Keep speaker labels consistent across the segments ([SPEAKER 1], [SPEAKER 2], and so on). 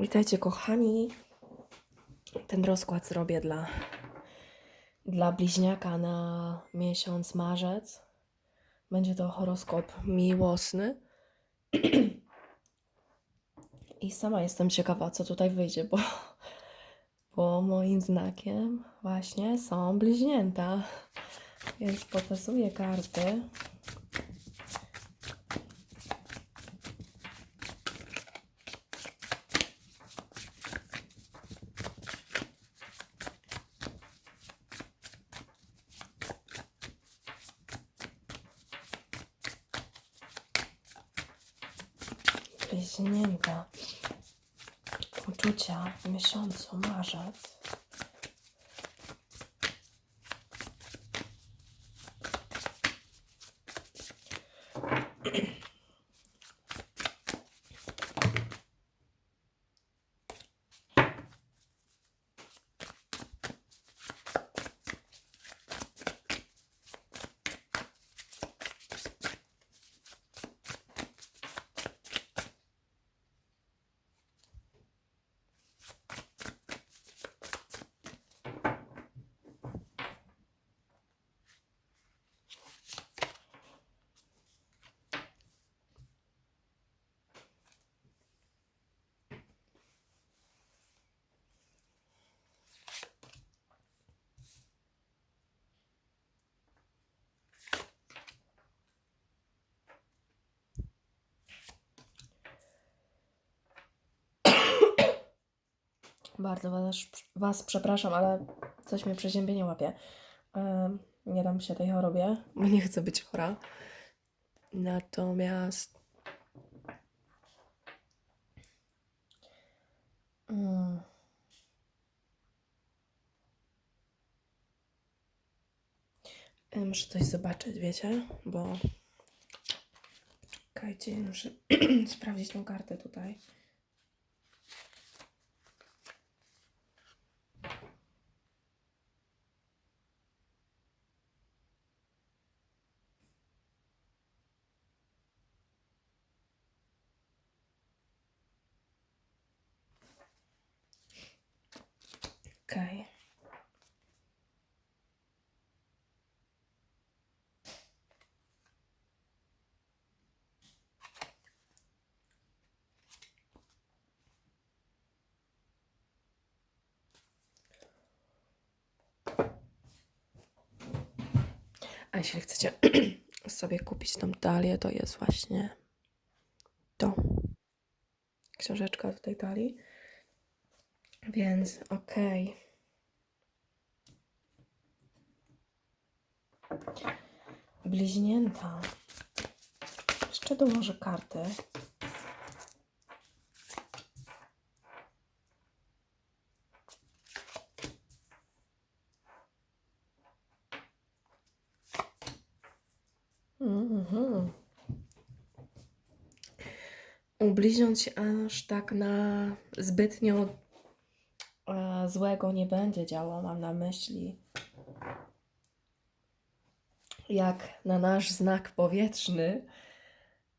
[SPEAKER 1] Witajcie kochani. Ten rozkład zrobię dla, dla bliźniaka na miesiąc marzec. Będzie to horoskop miłosny. I sama jestem ciekawa, co tutaj wyjdzie, bo, bo moim znakiem właśnie są bliźnięta. Więc pokazuję karty. Bliźnięta. Uczucia w miesiącu marzec. Bardzo was, was przepraszam, ale coś mnie przeziębienie łapie. Nie dam się tej chorobie, bo nie chcę być chora. Natomiast. Mm. E, Muszę coś zobaczyć, wiecie? Bo. Czekajcie, muszę sprawdzić tą kartę tutaj. Okej. A jeśli chcecie sobie kupić tą talię, to jest właśnie to. Książeczka tej talii. Więc okej. Bliźnięta. Jeszcze dołożę karty. Mhm. U bliźniąt się aż tak na zbytnio e, złego nie będzie działo, mam na myśli. Jak na nasz znak powietrzny,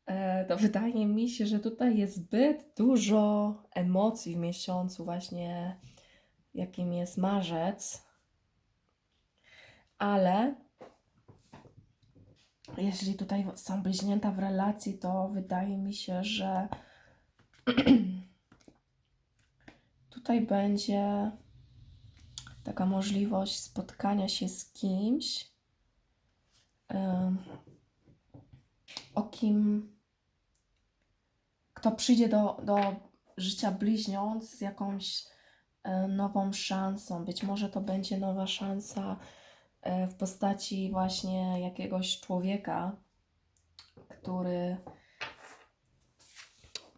[SPEAKER 1] e, to wydaje mi się, że tutaj jest zbyt dużo emocji w miesiącu, właśnie jakim jest marzec. Ale jeśli tutaj są bliźnięta w relacji, to wydaje mi się, że tutaj będzie taka możliwość spotkania się z kimś, o kim, kto przyjdzie do, do życia bliźniąt z jakąś e, nową szansą. Być może to będzie nowa szansa w postaci właśnie jakiegoś człowieka, który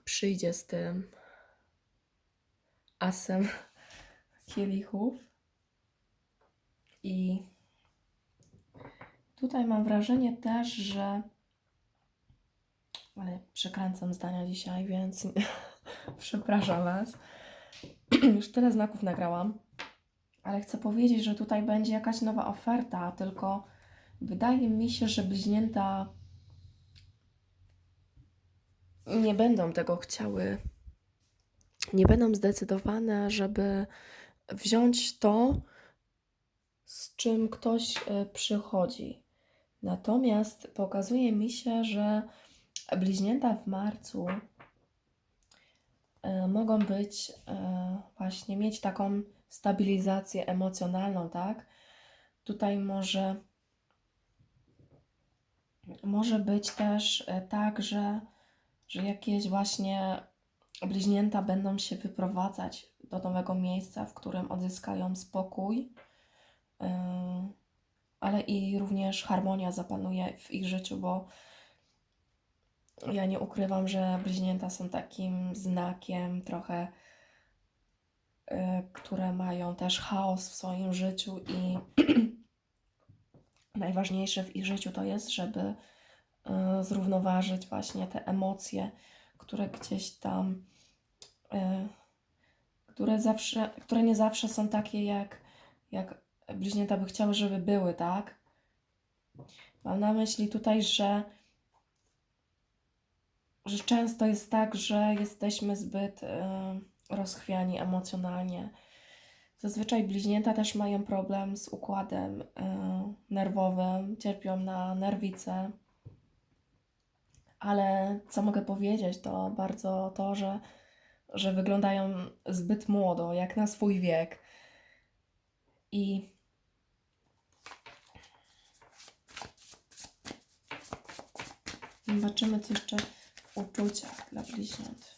[SPEAKER 1] przyjdzie z tym asem kielichów. I tutaj mam wrażenie też, że. Ale przekręcam zdania dzisiaj, więc przepraszam Was. Już tyle znaków nagrałam, ale chcę powiedzieć, że tutaj będzie jakaś nowa oferta, tylko wydaje mi się, że bliźnięta nie będą tego chciały nie będą zdecydowane, żeby wziąć to, z czym ktoś e, przychodzi. Natomiast pokazuje mi się, że bliźnięta w marcu e, mogą być e, właśnie mieć taką stabilizację emocjonalną, tak? Tutaj może może być też e, tak, że, że jakieś właśnie bliźnięta będą się wyprowadzać do nowego miejsca, w którym odzyskają spokój, yy, ale i również harmonia zapanuje w ich życiu, bo ja nie ukrywam, że bliźnięta są takim znakiem trochę, które mają też chaos w swoim życiu i najważniejsze w ich życiu to jest, żeby y, zrównoważyć właśnie te emocje, które gdzieś tam, y, które zawsze, które nie zawsze są takie, jak, jak bliźnięta by chciały, żeby były, tak? Mam na myśli tutaj, że, że często jest tak, że jesteśmy zbyt y, rozchwiani emocjonalnie. Zazwyczaj bliźnięta też mają problem z układem y, nerwowym, cierpią na nerwice. Ale co mogę powiedzieć, to bardzo to, że, że wyglądają zbyt młodo, jak na swój wiek. I zobaczymy, co jeszcze w uczuciach dla bliźniąt.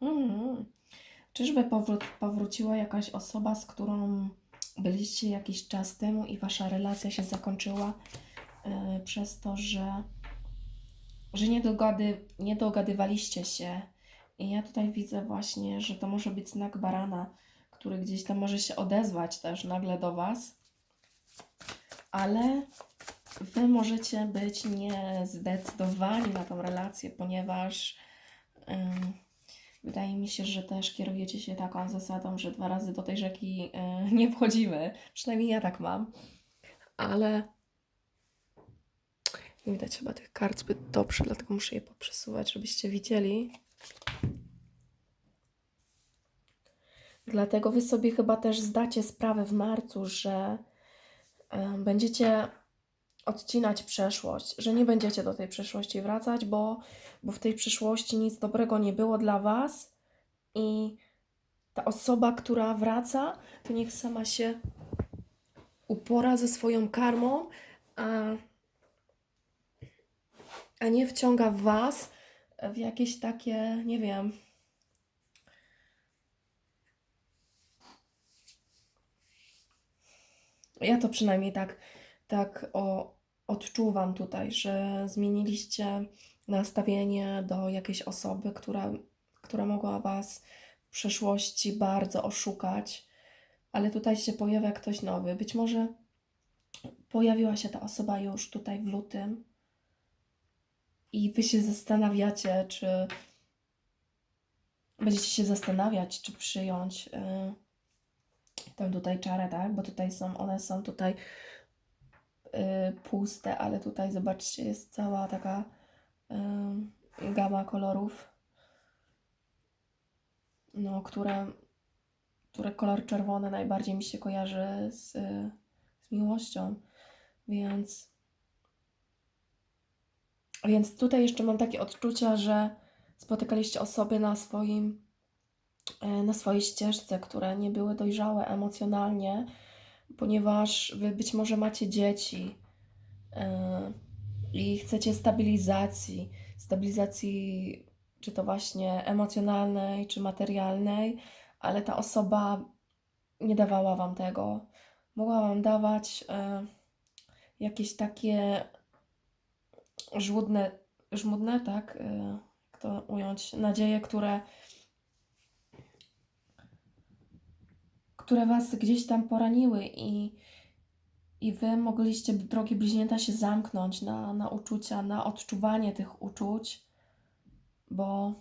[SPEAKER 1] Mhm. Czyżby powró- powróciła jakaś osoba, z którą byliście jakiś czas temu i wasza relacja się zakończyła yy, przez to, że, że nie, dogady, nie dogadywaliście się. I ja tutaj widzę właśnie, że to może być znak barana, który gdzieś tam może się odezwać też nagle do was. Ale wy możecie być niezdecydowani na tą relację, ponieważ. Yy, Wydaje mi się, że też kierujecie się taką zasadą, że dwa razy do tej rzeki e, nie wchodzimy. Przynajmniej ja tak mam. Ale nie widać chyba tych kart zbyt dobrze, dlatego muszę je poprzesuwać, żebyście widzieli. Dlatego wy sobie chyba też zdacie sprawę w marcu, że e, będziecie odcinać przeszłość, że nie będziecie do tej przeszłości wracać, bo, bo w tej przyszłości nic dobrego nie było dla Was i ta osoba, która wraca, to niech sama się upora ze swoją karmą, a, a nie wciąga Was w jakieś takie, nie wiem, ja to przynajmniej tak, tak o, odczuwam tutaj, że zmieniliście nastawienie do jakiejś osoby, która, która mogła Was w przeszłości bardzo oszukać, ale tutaj się pojawia ktoś nowy. Być może pojawiła się ta osoba już tutaj w lutym i Wy się zastanawiacie, czy będziecie się zastanawiać, czy przyjąć yy, tę tutaj czarę, tak? Bo tutaj są, one są tutaj puste, ale tutaj zobaczcie, jest cała taka y, gama kolorów, no, które, które kolor czerwony najbardziej mi się kojarzy z, z miłością, więc więc tutaj jeszcze mam takie odczucia, że spotykaliście osoby na swoim y, na swojej ścieżce, które nie były dojrzałe emocjonalnie, ponieważ wy być może macie dzieci yy, i chcecie stabilizacji, stabilizacji czy to właśnie emocjonalnej, czy materialnej, ale ta osoba nie dawała wam tego. Mogła wam dawać yy, jakieś takie żmudne, żmudne tak, yy, jak to ująć, nadzieje, które które was gdzieś tam poraniły i, i wy mogliście, drogie bliźnięta, się zamknąć na, na uczucia, na odczuwanie tych uczuć, bo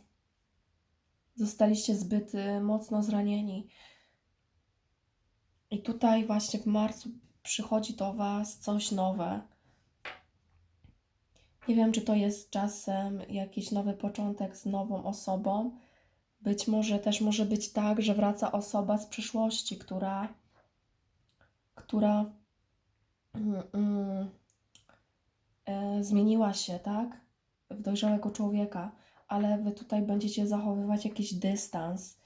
[SPEAKER 1] zostaliście zbyt mocno zranieni. I tutaj właśnie w marcu przychodzi do Was coś nowe. Nie wiem, czy to jest czasem jakiś nowy początek z nową osobą. Być może też może być tak, że wraca osoba z przeszłości, która, która mm, mm, e, zmieniła się, tak? W dojrzałego człowieka, ale Wy tutaj będziecie zachowywać jakiś dystans.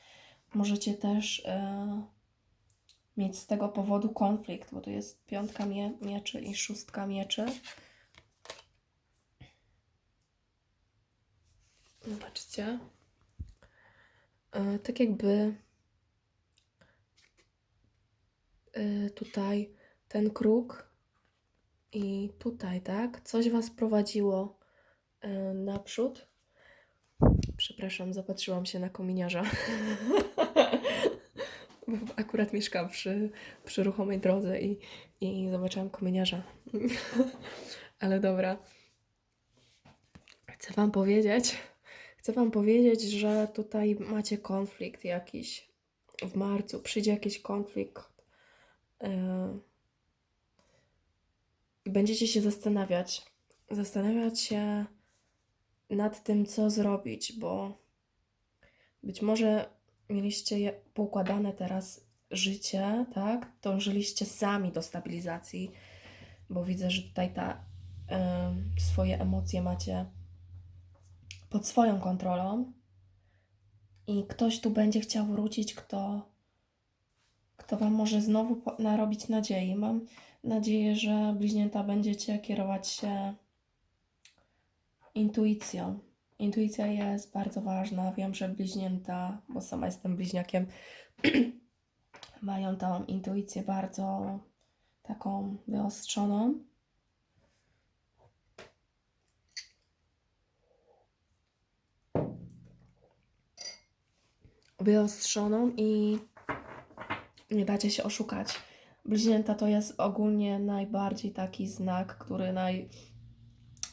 [SPEAKER 1] Możecie też e, mieć z tego powodu konflikt, bo to jest piątka mie mieczy i szóstka mieczy. Zobaczcie. E, tak jakby e, tutaj ten kruk i tutaj, tak? Coś Was prowadziło e, naprzód. Przepraszam, zapatrzyłam się na kominiarza. Akurat mieszkam przy, przy ruchomej drodze i, i zobaczyłam kominiarza. Ale dobra. Chcę Wam powiedzieć, chcę Wam powiedzieć, że tutaj macie konflikt jakiś w marcu. Przyjdzie jakiś konflikt. yy, będziecie się zastanawiać. Zastanawiać się nad tym, co zrobić, bo być może mieliście poukładane teraz życie, tak? Dążyliście sami do stabilizacji, bo widzę, że tutaj ta em, swoje emocje macie pod swoją kontrolą i ktoś tu będzie chciał wrócić, kto, kto Wam może znowu narobić nadziei. Mam nadzieję, że bliźnięta będziecie kierować się intuicją. Intuicja jest bardzo ważna. Wiem, że bliźnięta, bo sama jestem bliźniakiem, mają tą intuicję bardzo taką wyostrzoną. Wyostrzoną i nie dacie się oszukać. Bliźnięta to jest ogólnie najbardziej taki znak, który naj,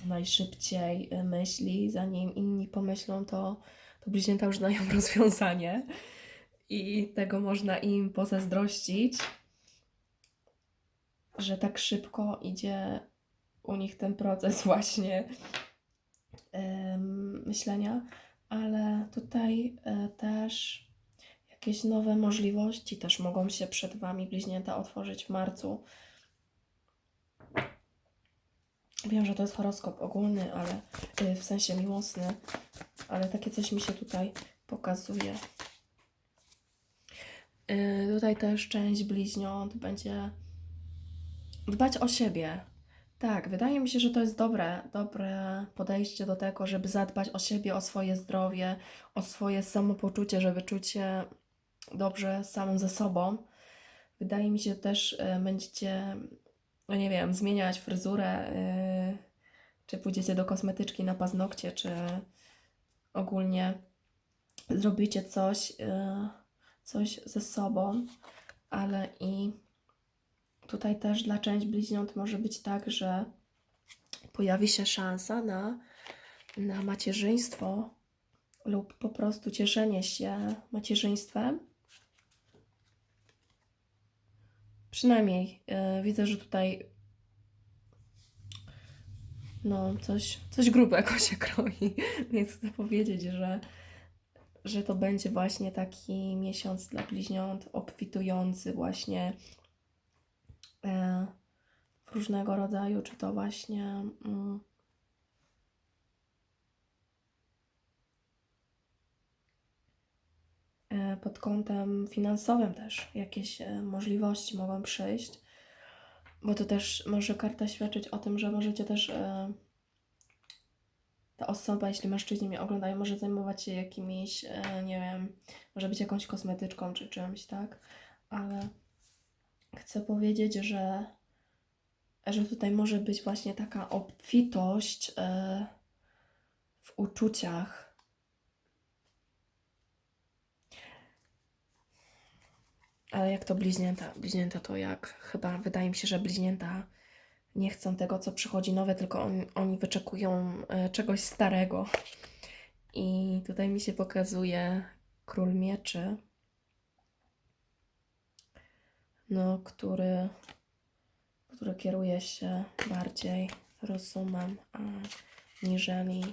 [SPEAKER 1] najszybciej y, myśli, zanim inni pomyślą, to, to bliźnięta już znają rozwiązanie i tego można im pozazdrościć, że tak szybko idzie u nich ten proces właśnie em, myślenia, ale tutaj e, też jakieś nowe możliwości też mogą się przed Wami bliźnięta otworzyć w marcu. Wiem, że to jest horoskop ogólny, ale y, w sensie miłosny, ale takie coś mi się tutaj pokazuje. Y, Tutaj też część bliźniąt będzie dbać o siebie. Tak, wydaje mi się, że to jest dobre, dobre podejście do tego, żeby zadbać o siebie, o swoje zdrowie, o swoje samopoczucie, żeby czuć się dobrze samym ze sobą. Wydaje mi się też, y, będziecie, no nie wiem, zmieniać fryzurę, y, czy pójdziecie do kosmetyczki na paznokcie, czy ogólnie zrobicie coś, y, coś ze sobą, ale i tutaj też dla część bliźniąt może być tak, że pojawi się szansa na, na macierzyństwo lub po prostu cieszenie się macierzyństwem. Przynajmniej y, widzę, że tutaj no coś, coś grubego się kroi, więc chcę powiedzieć, że, że to będzie właśnie taki miesiąc dla bliźniąt obfitujący właśnie w różnego rodzaju, czy to właśnie mm, e, pod kątem finansowym też jakieś e, możliwości mogą przyjść, bo to też może karta świadczyć o tym, że możecie też e, ta osoba, jeśli mężczyźni mnie oglądają, może zajmować się jakimiś, nie wiem, może być jakąś kosmetyczką czy czymś, tak? Ale chcę powiedzieć, że, że tutaj może być właśnie taka obfitość e, w uczuciach. Ale jak to bliźnięta? Bliźnięta to jak chyba wydaje mi się, że bliźnięta nie chcą tego, co przychodzi nowe, tylko on, oni wyczekują e, czegoś starego. I tutaj mi się pokazuje król mieczy, no, który który kieruje się bardziej rozumem aniżeli,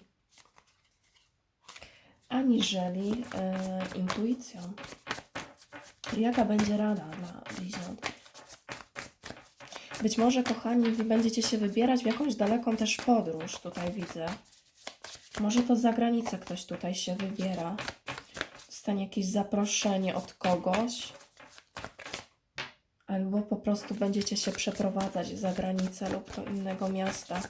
[SPEAKER 1] aniżeli e, intuicją. Jaka będzie rada dla bliźniąt? Być może, kochani, wy będziecie się wybierać w jakąś daleką też podróż, tutaj widzę. Może to za granicę ktoś tutaj się wybiera. Dostanie jakieś zaproszenie od kogoś. Albo po prostu będziecie się przeprowadzać za granicę lub do innego miasta.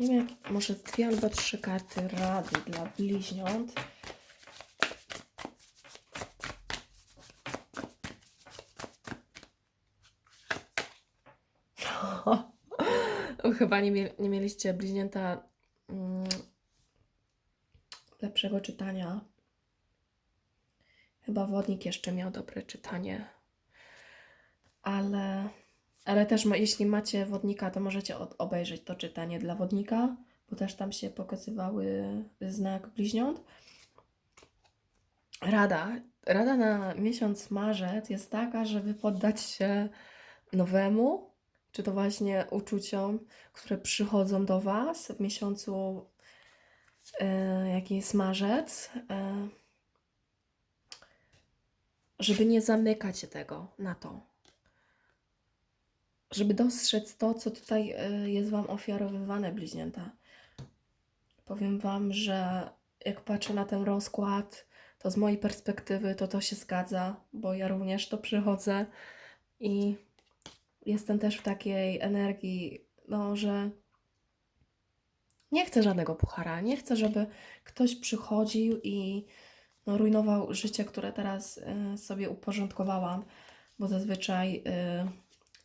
[SPEAKER 1] Nie wiem, może dwie albo trzy karty rady dla bliźniąt. Chyba nie, mie- nie mieliście bliźnięta mm, lepszego czytania. Chyba wodnik jeszcze miał dobre czytanie. Ale, ale też ma, jeśli macie wodnika, to możecie od, obejrzeć to czytanie dla wodnika, bo też tam się pokazywały znak bliźniąt. Rada. Rada na miesiąc marzec jest taka, żeby poddać się nowemu, czy to właśnie uczuciom, które przychodzą do Was w miesiącu, e, jaki jest marzec, e, żeby nie zamykać tego na to. Żeby dostrzec to, co tutaj e, jest Wam ofiarowywane, bliźnięta. Powiem Wam, że jak patrzę na ten rozkład, to z mojej perspektywy to to się zgadza, bo ja również to przychodzę i jestem też w takiej energii, no, że nie chcę żadnego puchara. Nie chcę, żeby ktoś przychodził i no, rujnował życie, które teraz y, sobie uporządkowałam, bo zazwyczaj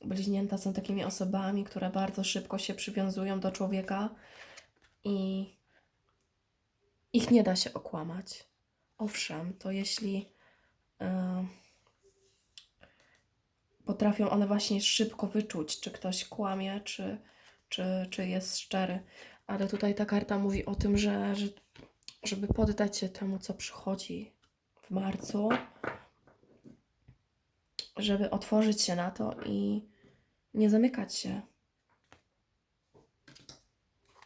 [SPEAKER 1] y, bliźnięta są takimi osobami, które bardzo szybko się przywiązują do człowieka i ich nie da się okłamać. Owszem, to jeśli y, potrafią one właśnie szybko wyczuć, czy ktoś kłamie, czy, czy, czy jest szczery. Ale tutaj ta karta mówi o tym, że, że żeby poddać się temu, co przychodzi w marcu, żeby otworzyć się na to i nie zamykać się.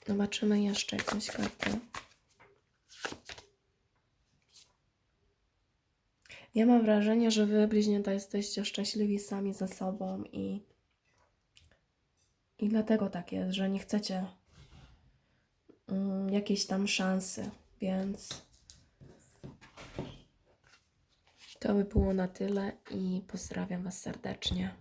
[SPEAKER 1] Zobaczymy jeszcze jakąś kartę. Ja mam wrażenie, że wy, bliźnięta, jesteście szczęśliwi sami ze sobą i, i dlatego tak jest, że nie chcecie mm, jakiejś tam szansy, więc to by było na tyle i pozdrawiam Was serdecznie.